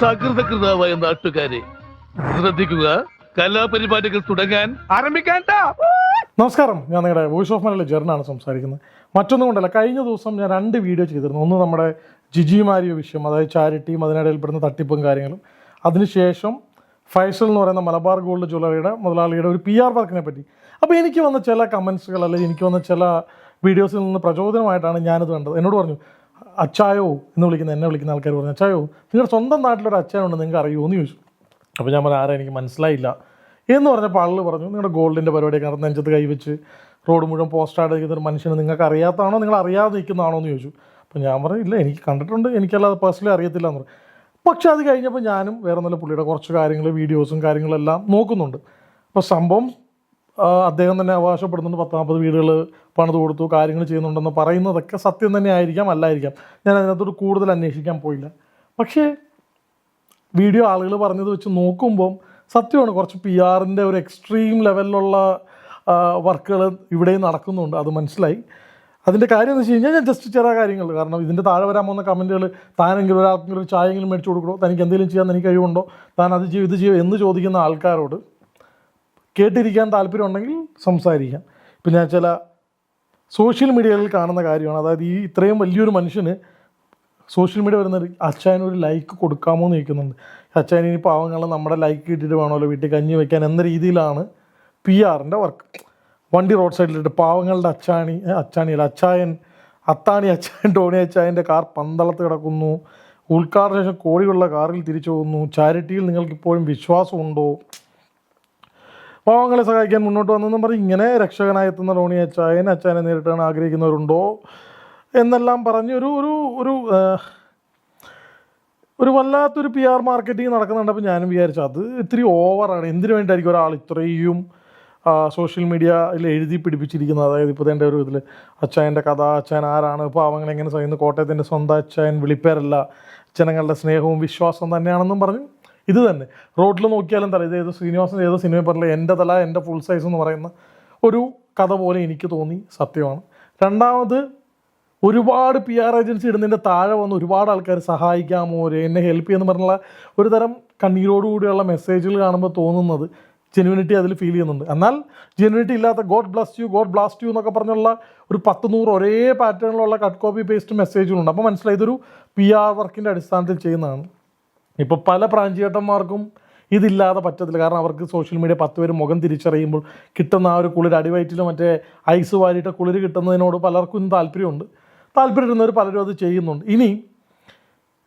സകൃതകൃതാവായ നാട്ടുകാരെ ശ്രദ്ധിക്കുക കലാപരിപാടികൾ തുടങ്ങാൻ ആരംഭിക്കാൻ നമസ്കാരം. ഞാൻ നിങ്ങളുടെ വോയിസ് ഓഫ് മലയാളി ജെറിനാണ് സംസാരിക്കുന്നത്. മറ്റൊന്നും കൊണ്ടല്ല കഴിഞ്ഞ ദിവസം ഞാൻ രണ്ട് വീഡിയോ ചെയ്തിരുന്നു. ഒന്ന് നമ്മുടെ ജിജി മാരിയ വിഷയം അതായത് ചാരിറ്റിയും അതിനിടയിൽ പെടുന്ന തട്ടിപ്പും കാര്യങ്ങളും. അതിനുശേഷം ഫൈസൽ എന്ന് പറയുന്ന മലബാർ ഗോൾഡ് ജ്വല്ലറിയുടെ മുതലാളിയുടെ ഒരു പി ആർ വർക്കിനെ പറ്റി. അപ്പോൾ എനിക്ക് വന്ന ചില കമൻസുകൾ അല്ലെങ്കിൽ എനിക്ക് വന്ന ചില വീഡിയോസിൽ നിന്ന് പ്രചോദനമായിട്ടാണ് ഞാനിത് കണ്ടത്. എന്നോട് പറഞ്ഞു അച്ചായോ എന്ന് വിളിക്കുന്ന എന്നെ വിളിക്കുന്ന ആൾക്കാർ പറഞ്ഞു അച്ചായോ നിങ്ങളുടെ സ്വന്തം നാട്ടിലൊരു അച്ചാനുണ്ട് നിങ്ങൾക്ക് അറിയുമോ എന്ന് ചോദിച്ചു. അപ്പോൾ ഞാൻ പറഞ്ഞു ആരാ? എനിക്ക് മനസ്സിലായില്ല. എന്ന് പറഞ്ഞപ്പോൾ ആൾ പറഞ്ഞു നിങ്ങളുടെ ഗോൾഡിന്റെ പരിപാടിയൊക്കെ നടന്ന് നെഞ്ചത്ത് കൈവച്ച് റോഡ് മുഴുവൻ പോസ്റ്റായിട്ട് നിൽക്കുന്ന ഒരു മനുഷ്യന് നിങ്ങൾക്ക് അറിയാത്തതാണോ നിങ്ങൾ അറിയാതെ നിൽക്കുന്നതാണോ? എന്ന് ചോദിച്ചു. അപ്പോൾ ഞാൻ പറഞ്ഞു ഇല്ല എനിക്ക് കണ്ടിട്ടുണ്ട്. എനിക്കല്ലാതെ പേഴ്സണലി അറിയത്തില്ല എന്ന് പറഞ്ഞു. പക്ഷേ അത് കഴിഞ്ഞപ്പോൾ ഞാനും വേറെ നല്ല പുള്ളിയുടെ കുറച്ച് കാര്യങ്ങൾ വീഡിയോസും കാര്യങ്ങളെല്ലാം നോക്കുന്നുണ്ട്. അപ്പോൾ സംഭവം അദ്ദേഹം തന്നെ അവകാശപ്പെടുന്നുണ്ട് പത്ത് നാൽപ്പത് വീടുകൾ പണിത് കൊടുത്തു കാര്യങ്ങൾ ചെയ്യുന്നുണ്ടെന്ന് പറയുന്നതൊക്കെ സത്യം തന്നെ ആയിരിക്കാം അല്ലായിരിക്കാം. ഞാൻ അതിനകത്തോട് കൂടുതൽ അന്വേഷിക്കാൻ പോയില്ല. പക്ഷേ വീഡിയോ ആളുകൾ പറഞ്ഞത് വെച്ച് നോക്കുമ്പം സത്യമാണ് കുറച്ച് പി ആറിന്റെ ഒരു എക്സ്ട്രീം ലെവലിലുള്ള വർക്കുകൾ ഇവിടെയും നടക്കുന്നുണ്ട്. അത് മനസ്സിലായി. അതിന്റെ കാര്യം എന്ന് വെച്ച് കഴിഞ്ഞാൽ ഞാൻ ജസ്റ്റ് ചെറിയ കാര്യങ്ങൾ കാരണം ഇതിന്റെ താഴെ വരാൻ പോകുന്ന കമന്റുകൾ താനെങ്കിലും ഒരാൾക്കെങ്കിലും ഒരു ചായെങ്കിലും മേടിച്ചു കൊടുക്കണോ? തനിക്ക് എന്തെങ്കിലും ചെയ്യാൻ എനിക്ക് കഴിവുണ്ടോ? താൻ അത് ചെയ്യും ഇത് ചെയ്യും എന്ന് ചോദിക്കുന്ന ആൾക്കാരോട് കേട്ടിരിക്കാൻ താല്പര്യമുണ്ടെങ്കിൽ സംസാരിക്കാം. ഇപ്പം ഞാൻ ചില സോഷ്യൽ മീഡിയയിൽ കാണുന്ന കാര്യമാണ്. അതായത് ഈ ഇത്രയും വലിയൊരു മനുഷ്യന് സോഷ്യൽ മീഡിയ വരുന്ന അച്ഛായൻ ഒരു ലൈക്ക് കൊടുക്കാമോ എന്ന് ചോദിക്കുന്നുണ്ട്. അച്ഛൻ ഇനി പാവങ്ങൾ നമ്മുടെ ലൈക്ക് കിട്ടിയിട്ട് വേണമല്ലോ വീട്ടിൽ കഞ്ഞി വയ്ക്കാൻ എന്ന രീതിയിലാണ് പി ആറിന്റെ വർക്ക് വണ്ടി റോഡ് സൈഡിലിട്ട് പാവങ്ങളുടെ അച്ചാണി അച്ചാണിയല്ല അച്ചായൻ അത്താണി അച്ചായൻ ടോണി അച്ചായന്റെ കാർ പന്തളത്ത് കിടക്കുന്നു. ഉൾക്കാറിന് ശേഷം കോടിയുള്ള കാറിൽ തിരിച്ചു പോകുന്നു. ചാരിറ്റിയിൽ നിങ്ങൾക്ക് ഇപ്പോഴും വിശ്വാസമുണ്ടോ? പാവങ്ങളെ സഹായിക്കാൻ മുന്നോട്ട് വന്നെന്നും പറഞ്ഞ് ഇങ്ങനെ രക്ഷകനായി എത്തുന്ന റോണി അച്ചായൻ അച്ചായനെ നേരിട്ടാണ് ആഗ്രഹിക്കുന്നവരുണ്ടോ എന്നെല്ലാം പറഞ്ഞ് ഒരു ഒരു ഒരു ഒരു വല്ലാത്തൊരു പി ആർ മാർക്കറ്റിംഗ് നടക്കുന്നുണ്ടപ്പോൾ ഞാനും വിചാരിച്ചു അത് ഇത്തിരി ഓവറാണ് എന്തിനു വേണ്ടിയായിരിക്കും ഒരാൾ ഇത്രയും സോഷ്യൽ മീഡിയയിൽ എഴുതി പിടിപ്പിച്ചിരിക്കുന്നത്? അതായത് ഇപ്പോൾ എന്റെ ഒരു ഇതിൽ അച്ചായന്റെ കഥ അച്ചായൻ ആരാണ്? പാവങ്ങൾ എങ്ങനെ സഹിക്കുന്നു? കോട്ടയത്തിന്റെ സ്വന്തം അച്ചായൻ വിളിപ്പേരല്ല. ജനങ്ങളുടെ സ്നേഹവും വിശ്വാസവും തന്നെയാണെന്നും പറഞ്ഞു ഇത് തന്നെ. റോഡിൽ നോക്കിയാലും തല ഇത് ഏത് ശ്രീനിവാസൻ ഏത് സിനിമ പറഞ്ഞില്ല എന്റെ തല എന്റെ ഫുൾ സൈസ് എന്ന് പറയുന്ന ഒരു കഥ പോലെ എനിക്ക് തോന്നി സത്യമാണ്. രണ്ടാമത് ഒരുപാട് പി ആർ ഏജൻസി ഇടുന്നതിന്റെ താഴെ വന്ന് ഒരുപാട് ആൾക്കാർ സഹായിക്കാമോ എന്നെ ഹെൽപ്പ് ചെയ്യുന്ന പറഞ്ഞുള്ള ഒരു തരം കണ്ണീരോടുകൂടിയുള്ള മെസ്സേജുകൾ കാണുമ്പോൾ തോന്നുന്നത് ജെനുവിനിറ്റി അതിൽ ഫീൽ ചെയ്യുന്നുണ്ട്. എന്നാൽ ജെനുവിനിറ്റി ഇല്ലാത്ത God bless you God blast you എന്നൊക്കെ പറഞ്ഞുള്ള ഒരു പത്ത് നൂറ് ഒരേ പാറ്റേണിലുള്ള കട്ട് കോപ്പി പേസ്റ്റ് മെസ്സേജുകളുണ്ട് അപ്പോൾ മനസ്സിലായി ഇതൊരു പി ആർ വർക്കിന്റെ അടിസ്ഥാനത്തിൽ ചെയ്യുന്നതാണ്. ഇപ്പോൾ പല പ്രാഞ്ചിയേട്ടന്മാർക്കും ഇതില്ലാതെ പറ്റത്തില്ല. കാരണം അവർക്ക് സോഷ്യൽ മീഡിയ പത്ത് പേര് മുഖം തിരിച്ചറിയുമ്പോൾ കിട്ടുന്ന ആ ഒരു കുളിർ അടിവയറ്റിൽ മറ്റേ ഐസ് വാരിയിട്ട കുളിർ കിട്ടുന്നതിനോട് പലർക്കും താല്പര്യമുണ്ട്. താല്പര്യപ്പെടുന്നവർ പലരും അത് ചെയ്യുന്നുണ്ട്. ഇനി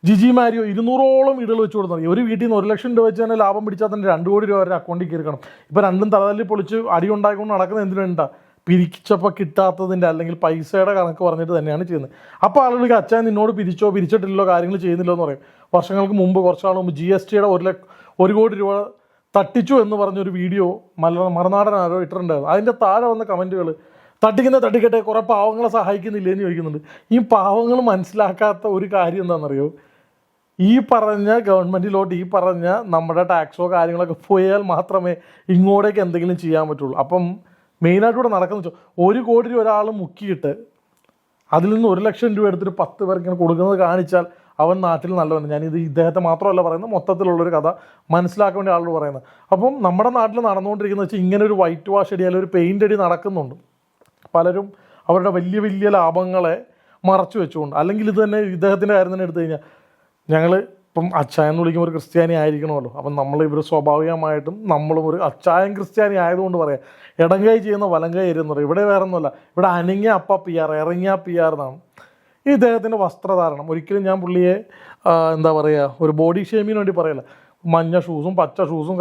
ജിജി മാരിയോ ഇരുന്നൂറോളം വീടുകൾ വെച്ച് കൊടുക്കുന്നത് ഒരു വീട്ടിൽ നിന്ന് ഒരു ലക്ഷം രൂപ വെച്ച് തന്നെ ലാഭം പിടിച്ചാൽ തന്നെ രണ്ട് കോടി രൂപ വരെ അക്കൗണ്ടിൽ കയറിക്കണം ഇപ്പോൾ രണ്ടും തലതല്ലി പൊളിച്ച് അടി ഉണ്ടായിക്കൊണ്ട് നടക്കുന്നത് എന്തിനു? വേണ്ട പിരിച്ചപ്പോൾ കിട്ടാത്തതിന്റെ അല്ലെങ്കിൽ പൈസയുടെ കണക്ക് പറഞ്ഞിട്ട് തന്നെയാണ് ചെയ്യുന്നത്. അപ്പോൾ ആളുകൾക്ക് അച്ഛൻ നിന്നോട് പിരിച്ചോ പിരിച്ചിട്ടില്ലോ കാര്യങ്ങൾ ചെയ്യുന്നില്ലോ എന്ന് പറയും. വർഷങ്ങൾക്ക് മുമ്പ് കുറച്ചാൾ മുമ്പ് ജി എസ് ടിയുടെ ഒരു ഒരു കോടി രൂപ തട്ടിച്ചു എന്ന് പറഞ്ഞൊരു വീഡിയോ മല മറുനാടൻ ആരോ ഇട്ടിട്ടുണ്ടായിരുന്നു. അതിന്റെ താഴെ വന്ന കമന്റുകൾ തട്ടിക്കുന്ന തട്ടിക്കട്ടെ കുറേ പാവങ്ങളെ സഹായിക്കുന്നില്ലേ? എന്ന് ചോദിക്കുന്നുണ്ട്. ഈ പാവങ്ങൾ മനസ്സിലാക്കാത്ത ഒരു കാര്യം എന്താണെന്നറിയോ? ഈ പറഞ്ഞ ഗവൺമെന്റിലോട്ട് ഈ പറഞ്ഞ നമ്മുടെ ടാക്സോ കാര്യങ്ങളൊക്കെ പോയാൽ മാത്രമേ ഇങ്ങോട്ടേക്ക് എന്തെങ്കിലും ചെയ്യാൻ പറ്റുള്ളൂ. അപ്പം മെയിനായിട്ട് ഇവിടെ നടക്കുന്ന വെച്ചാൽ ഒരു കോടി രൂപ ഒരാൾ മുക്കിയിട്ട് അതിൽ നിന്ന് ഒരു ലക്ഷം രൂപ എടുത്തിട്ട് പത്ത് പേർക്ക് കൊടുക്കുന്നത് കാണിച്ചാൽ അവൻ നാട്ടിൽ നല്ലവൻ ഞാനിത് ഇദ്ദേഹത്തെ മാത്രമല്ല പറയുന്നത് മൊത്തത്തിലുള്ളൊരു കഥ മനസ്സിലാക്കാൻ വേണ്ടി ആളോട് പറയുന്നത്. അപ്പം നമ്മുടെ നാട്ടിൽ നടന്നുകൊണ്ടിരിക്കുന്നത് വെച്ചാൽ ഇങ്ങനെ ഒരു വൈറ്റ് വാഷ് അടി അല്ലെങ്കിൽ ഒരു പെയിന്റ് അടി നടക്കുന്നുണ്ട്. പലരും അവരുടെ വലിയ വലിയ ലാഭങ്ങളെ മറച്ചു വെച്ചുകൊണ്ട്. അല്ലെങ്കിൽ ഇത് തന്നെ ഇദ്ദേഹത്തിന്റെ കാര്യം തന്നെ എടുത്തു കഴിഞ്ഞാൽ ഞങ്ങൾ ഇപ്പം അച്ചായം എന്ന് വിളിക്കുമ്പോൾ ഒരു ക്രിസ്ത്യാനി ആയിരിക്കണമല്ലോ. അപ്പം നമ്മൾ ഇവർ സ്വാഭാവികമായിട്ടും നമ്മളും ഒരു അച്ചായൻ ക്രിസ്ത്യാനി ആയതുകൊണ്ട് പറയാം. ഇടം കൈ ചെയ്യുന്ന വലം കൈ എന്ന് പറയും. ഇവിടെ വേറെ ഒന്നുമല്ല ഇവിടെ അനങ്ങിയ അപ്പ പി ആർ ഇറങ്ങിയ പി ആർ എന്നാണ്. ഈ ഇദ്ദേഹത്തിന്റെ വസ്ത്രധാരണം. ഒരിക്കലും ഞാൻ പുള്ളിയെ എന്താ പറയുക ഒരു ബോഡി ഷേമിന് വേണ്ടി പറയല്ല. മഞ്ഞ ഷൂസും പച്ച ഷൂസും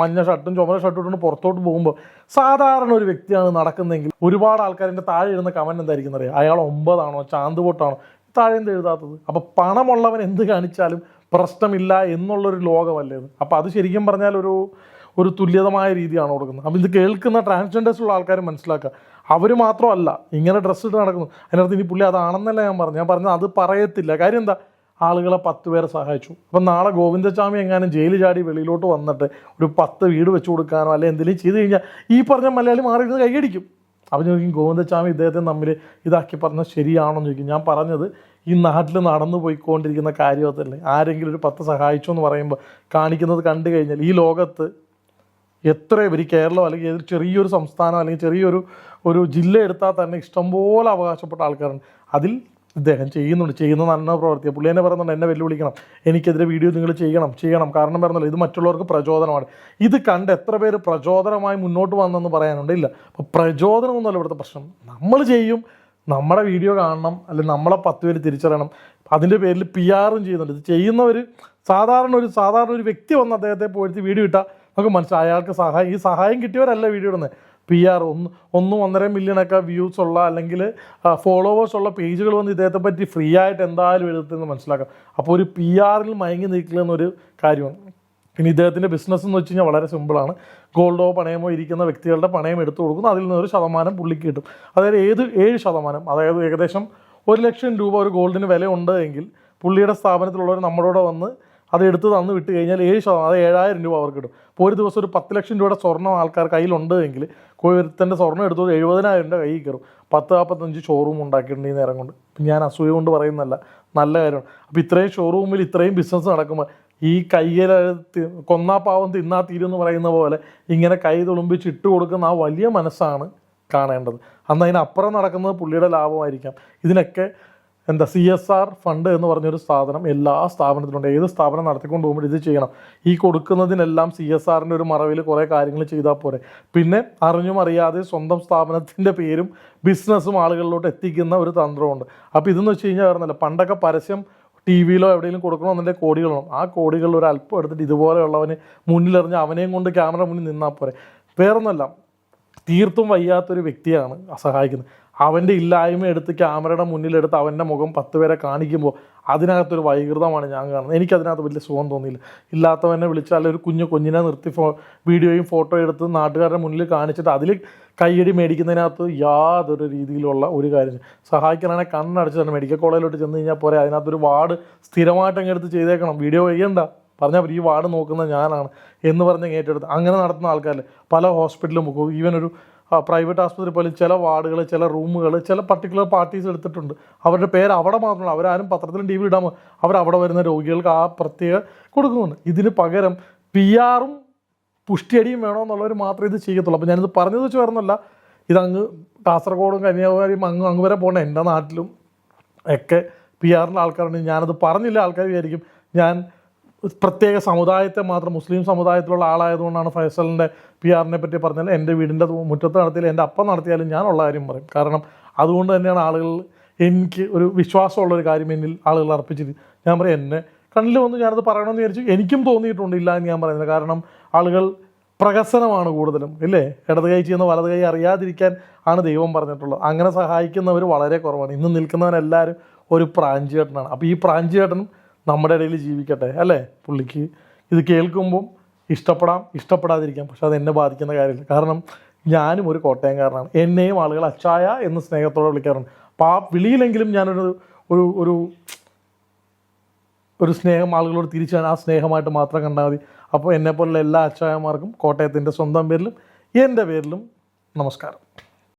മഞ്ഞ ഷർട്ടും ചുമല ഷർട്ടും ഇട്ടുകൊണ്ട് പുറത്തോട്ട് പോകുമ്പോൾ സാധാരണ ഒരു വ്യക്തിയാണ് നടക്കുന്നതെങ്കിൽ ഒരുപാട് ആൾക്കാരിന്റെ താഴെ ഇരുന്ന കമന്റ് എന്തായിരിക്കും അറിയാം അയാൾ ഒമ്പതാണോ? ചാന്ത് പൊട്ടാണോ? താഴെ എന്ത് എഴുതാത്തത്? അപ്പോൾ പണമുള്ളവൻ എന്ത് കാണിച്ചാലും പ്രശ്നമില്ല എന്നുള്ളൊരു ലോകമല്ലേ അപ്പോൾ അത് ശരിക്കും പറഞ്ഞാൽ ഒരു ഒരു തുല്യതമായ രീതിയാണ് കൊടുക്കുന്നത്. അപ്പോൾ ഇത് കേൾക്കുന്ന ട്രാൻസ്ജെൻഡേഴ്സുള്ള ആൾക്കാർ മനസ്സിലാക്കുക. അവർ മാത്രമല്ല ഇങ്ങനെ ഡ്രസ്സ് ഇട്ട് നടക്കുന്നു. അതിനകത്ത് ഇനി പുള്ളി അതാണെന്നല്ല ഞാൻ പറഞ്ഞു ഞാൻ പറഞ്ഞത് അത് പറയത്തില്ല. കാര്യം എന്താ? ആളുകളെ പത്ത് പേരെ സഹായിച്ചു. അപ്പം നാളെ ഗോവിന്ദസ്വാമി എങ്ങാനും ജയിലിൽ ചാടി വെളിയിലോട്ട് വന്നിട്ട് ഒരു പത്ത് വീട് വെച്ചു കൊടുക്കാനോ അല്ലെങ്കിൽ എന്തെങ്കിലും ചെയ്ത് കഴിഞ്ഞാൽ ഈ പറഞ്ഞ മലയാളി മാറിയിരുന്ന് കൈയടിക്കും. അപ്പം ചോദിക്കും ഗോവിന്ദസ്വാമി ഇദ്ദേഹത്തെ തമ്മിൽ ഇതാക്കി പറഞ്ഞത് ശരിയാണോന്ന് ചോദിക്കും. ഞാൻ പറഞ്ഞത് ഈ നാട്ടിൽ നടന്നു പോയിക്കൊണ്ടിരിക്കുന്ന കാര്യമൊക്കെ ആരെങ്കിലും ഒരു പത്ത് സഹായിച്ചു എന്ന് പറയുമ്പോൾ കാണിക്കുന്നത് കണ്ടു കഴിഞ്ഞാൽ ഈ ലോകത്ത് എത്ര ഈ കേരളം അല്ലെങ്കിൽ ഏതൊരു ചെറിയൊരു സംസ്ഥാനം അല്ലെങ്കിൽ ചെറിയൊരു ഒരു ജില്ല എടുത്താൽ തന്നെ ഇഷ്ടംപോലെ അവകാശപ്പെട്ട ആൾക്കാരുണ്ട്. അതിൽ ഇദ്ദേഹം ചെയ്യുന്നുണ്ട്. ചെയ്യുന്ന നല്ല പ്രവർത്തിയാണ് പുള്ളി എന്നെ പറയുന്നുണ്ട് എന്നെ വെല്ലുവിളിക്കണം. എനിക്കെതിരെ വീഡിയോ നിങ്ങൾ ചെയ്യണം ചെയ്യണം. കാരണം പറഞ്ഞല്ലോ ഇത് മറ്റുള്ളവർക്ക് പ്രചോദനമാണ്. ഇത് കണ്ട് എത്ര പേര് പ്രചോദനമായി മുന്നോട്ട് വന്നെന്ന് പറയാനുണ്ട്. ഇല്ല. അപ്പോൾ പ്രചോദനമൊന്നുമല്ല ഇവിടുത്തെ പ്രശ്നം. നമ്മൾ ചെയ്യും നമ്മുടെ വീഡിയോ കാണണം അല്ലെങ്കിൽ നമ്മളെ പത്ത് പേര് തിരിച്ചറിയണം. അതിന്റെ പേരിൽ പി ആറും ചെയ്യുന്നുണ്ട്. ഇത് ചെയ്യുന്നവർ സാധാരണ ഒരു സാധാരണ ഒരു വ്യക്തി വന്ന് അദ്ദേഹത്തെ പോയിട്ട് വീഡിയോ ഇട്ടാൽ നമുക്ക് മനസ്സിലായി. അയാൾക്ക് സഹായം ഈ സഹായം കിട്ടിയവരല്ല വീഡിയോ ഇടുന്നത്. പി ആർ ഒന്ന് ഒന്നും ഒന്നര മില്യണൊക്കെ വ്യൂസ് ഉള്ള അല്ലെങ്കിൽ ഫോളോവേഴ്സ് ഉള്ള പേജുകൾ വന്ന് ഇദ്ദേഹത്തെ പറ്റി ഫ്രീ ആയിട്ട് എന്തായാലും എഴുതുന്നത് മനസ്സിലാക്കാം അപ്പോൾ ഒരു പി ആറിൽ മയങ്ങി നിൽക്കുക കാര്യമാണ്. പിന്നെ ഇദ്ദേഹത്തിന്റെ ബിസിനസ് എന്ന് വെച്ച് കഴിഞ്ഞാൽ വളരെ സിമ്പിളാണ് ഗോൾഡോ പണയമോ ഇരിക്കുന്ന വ്യക്തികളുടെ പണയം എടുത്തു കൊടുക്കുന്നു അതിൽ നിന്ന് ഒരു ശതമാനം പുള്ളിക്ക് കിട്ടും. അതായത് ഏത് ഏഴ് ശതമാനം അതായത് ഏകദേശം ഒരു ലക്ഷം രൂപ ഒരു ഗോൾഡിന് വില ഉണ്ട് എങ്കിൽ പുള്ളിയുടെ സ്ഥാപനത്തിലുള്ളവർ നമ്മളോട് വന്ന് അത് എടുത്ത് തന്നു വിട്ട് കഴിഞ്ഞാൽ ഏഴ് ശതമാനം അത് ഏഴായിരം രൂപ അവർക്ക് കിട്ടും. അപ്പോൾ ഒരു ദിവസം ഒരു പത്ത് ലക്ഷം രൂപയുടെ സ്വർണം ആൾക്കാർ കയ്യിലുണ്ട് എങ്കിൽ ഒരുത്തന്റെ സ്വർണം എടുത്തത് എഴുപതിനായിരം രൂപ കയ്യിൽ കയറും. പത്ത് നാൽപ്പത്തഞ്ച് ഷോറൂം ഉണ്ടാക്കിയിട്ടുണ്ട് ഈ നേരം കൊണ്ട്. ഞാൻ അസൂയ കൊണ്ട് പറയുന്നല്ല നല്ല കാര്യമാണ്. അപ്പോൾ ഇത്രയും ഷോറൂമിൽ ഇത്രയും ബിസിനസ് നടക്കുമ്പോൾ ഈ കയ്യിൽ കൊന്നാ പാവം തിന്നാ തീരും എന്ന് പറയുന്ന പോലെ ഇങ്ങനെ കൈ തുളുമ്പിച്ച് ഇട്ട് കൊടുക്കുന്ന ആ വലിയ മനസ്സാണ് കാണേണ്ടത്. അന്ന് അതിനപ്പുറം നടക്കുന്നത് പുള്ളിയുടെ ലാഭമായിരിക്കാം. ഇതിനൊക്കെ എന്താ സി എസ് ആർ ഫണ്ട് എന്ന് പറഞ്ഞൊരു സ്ഥാപനം എല്ലാ സ്ഥാപനത്തിലുണ്ട്. ഏത് സ്ഥാപനം നടത്തിക്കൊണ്ട് പോകുമ്പോൾ ഇത് ചെയ്യണം. ഈ കൊടുക്കുന്നതിനെല്ലാം സി എസ് ആറിന്റെ ഒരു മറവിൽ കുറേ കാര്യങ്ങൾ ചെയ്താൽ പോരെ. പിന്നെ അറിഞ്ഞും അറിയാതെ സ്വന്തം സ്ഥാപനത്തിന്റെ പേരും ബിസിനസ്സും ആളുകളിലോട്ട് എത്തിക്കുന്ന ഒരു തന്ത്രമുണ്ട് അപ്പോൾ ഇതെന്ന് വെച്ച് കഴിഞ്ഞാൽ വരുന്നില്ല പണ്ടൊക്കെ പരസ്യം ടി വിയിലോ എവിടെയെങ്കിലും കൊടുക്കണമെന്നുണ്ടെങ്കിൽ കോടികൾ കോടികളാണ് ആ കോടികളിൽ ഒരു അല്പം എടുത്തിട്ട് ഇതുപോലെയുള്ളവന് മുന്നിലെറിഞ്ഞ് അവനെയും കൊണ്ട് ക്യാമറ മുന്നിൽ നിന്നാൽ പോരെ. വേറൊന്നല്ല തീർത്തും വയ്യാത്തൊരു വ്യക്തിയാണ് സഹായിക്കുന്നത്. അവന്റെ ഇല്ലായ്മ എടുത്ത് ക്യാമറയുടെ മുന്നിലെടുത്ത് അവന്റെ മുഖം പത്ത് പേരെ കാണിക്കുമ്പോൾ അതിനകത്തൊരു വൈകൃതമാണ് ഞാൻ കാണുന്നത്. എനിക്കതിനകത്ത് വലിയ സുഖം തോന്നിയില്ല. ഇല്ലാത്തവനെ വിളിച്ചാൽ ഒരു കുഞ്ഞു കുഞ്ഞിനെ നിർത്തി ഫോ വീഡിയോയും ഫോട്ടോ എടുത്ത് നാട്ടുകാരുടെ മുന്നിൽ കാണിച്ചിട്ട് അതിൽ കയ്യടി മേടിക്കുന്നതിനകത്ത് യാതൊരു രീതിയിലുള്ള ഒരു കാര്യം സഹായിക്കാനാണെങ്കിൽ കണ്ണടച്ച് തന്നെ മെഡിക്കൽ കോളേജിലോട്ട് ചെന്ന് കഴിഞ്ഞാൽ പോരെ അതിനകത്തൊരു വാർഡ് സ്ഥിരമായിട്ട് അങ്ങെടുത്ത് ചെയ്തേക്കണം. വീഡിയോ ചെയ്യണ്ട പറഞ്ഞാൽ ഈ വാർഡ് നോക്കുന്നത് ഞാനാണ് എന്ന് പറഞ്ഞ് ഏറ്റെടുത്ത് അങ്ങനെ നടത്തുന്ന ആൾക്കാരിൽ പല ഹോസ്പിറ്റലും ഈവൻ ഒരു പ്രൈവറ്റ് ആസ്പത്രി പോലും ചില വാർഡുകൾ ചില റൂമുകൾ ചില പർട്ടിക്കുലർ പാർട്ടീസ് എടുത്തിട്ടുണ്ട്. അവരുടെ പേര് അവിടെ മാത്രമല്ല അവരാരും പത്രത്തിലും ടി വി ഇടാമോ അവരവിടെ വരുന്ന രോഗികൾക്ക് ആ പ്രത്യേക കൊടുക്കുന്നുണ്ട്. ഇതിന് പകരം പി ആറും പുഷ്ടിയടിയും വേണമെന്നുള്ളവർ മാത്രമേ ഇത് ചെയ്യത്തുള്ളൂ. അപ്പോൾ ഞാനിത് പറഞ്ഞത് വെച്ച് വരുന്നല്ല ഇതങ്ങ് കാസർഗോഡും കന്യാകുമാരിയും അങ്ങ് അങ്ങ് വരെ പോകണം എന്റെ നാട്ടിലും ഒക്കെ പി ആറിന്റെ ആൾക്കാരുണ്ട്. ഞാനത് പറഞ്ഞില്ല ആൾക്കാർ വിചാരിക്കും. ഞാൻ പ്രത്യേക സമുദായത്തെ മാത്രം മുസ്ലിം സമുദായത്തിലുള്ള ആളായതുകൊണ്ടാണ് ഫൈസലിന്റെ പി ആറിനെ പറ്റി പറഞ്ഞാൽ എന്റെ വീടിന്റെ മുറ്റത്ത് നടത്തിയാലും എന്റെ അപ്പം നടത്തിയാലും ഞാനുള്ള കാര്യം പറയും. കാരണം അതുകൊണ്ട് തന്നെയാണ് ആളുകൾ എനിക്ക് ഒരു വിശ്വാസമുള്ള ഒരു കാര്യം എന്നിൽ ആളുകൾ അർപ്പിച്ചത് ഞാൻ പറയും എന്നെ കണ്ണിൽ വന്ന് ഞാനത് പറയണമെന്ന് വിചാരിച്ചു എനിക്കും തോന്നിയിട്ടുണ്ട് ഇല്ല എന്ന് ഞാൻ പറയുന്നത് കാരണം ആളുകൾ പ്രഹസനമാണ് കൂടുതലും ഇല്ലേ? ഇടത് കൈ ചെയ്യുന്ന വലത് കൈ അറിയാതിരിക്കാൻ ആണ് ദൈവം പറഞ്ഞിട്ടുള്ളത്. അങ്ങനെ സഹായിക്കുന്നവർ വളരെ കുറവാണ്. ഇന്ന് നിൽക്കുന്നവരെല്ലാവരും ഒരു പ്രാഞ്ചേട്ടനാണ് അപ്പോൾ ഈ പ്രാഞ്ചേട്ടനും നമ്മുടെ ഇടയിൽ ജീവിക്കട്ടെ അല്ലേ? പുള്ളിക്ക് ഇത് കേൾക്കുമ്പം ഇഷ്ടപ്പെടാം ഇഷ്ടപ്പെടാതിരിക്കാം. പക്ഷെ അത് എന്നെ ബാധിക്കുന്ന കാര്യമില്ല. കാരണം ഞാനും ഒരു കോട്ടയംകാരനാണ്. എന്നെയും ആളുകൾ അച്ചായ എന്ന് സ്നേഹത്തോടെ വിളിക്കാറുണ്ട്. അപ്പോൾ ആ വിളിയിലെങ്കിലും ഞാനൊരു ഒരു ഒരു ഒരു സ്നേഹം ആളുകളോട് തിരിച്ചു ആ സ്നേഹമായിട്ട് മാത്രം കണ്ടാൽ മതി. അപ്പോൾ എന്നെപ്പോലുള്ള എല്ലാ അച്ചായമാർക്കും കോട്ടയത്തിന്റെ സ്വന്തം പേരിലും എന്റെ പേരിലും നമസ്കാരം.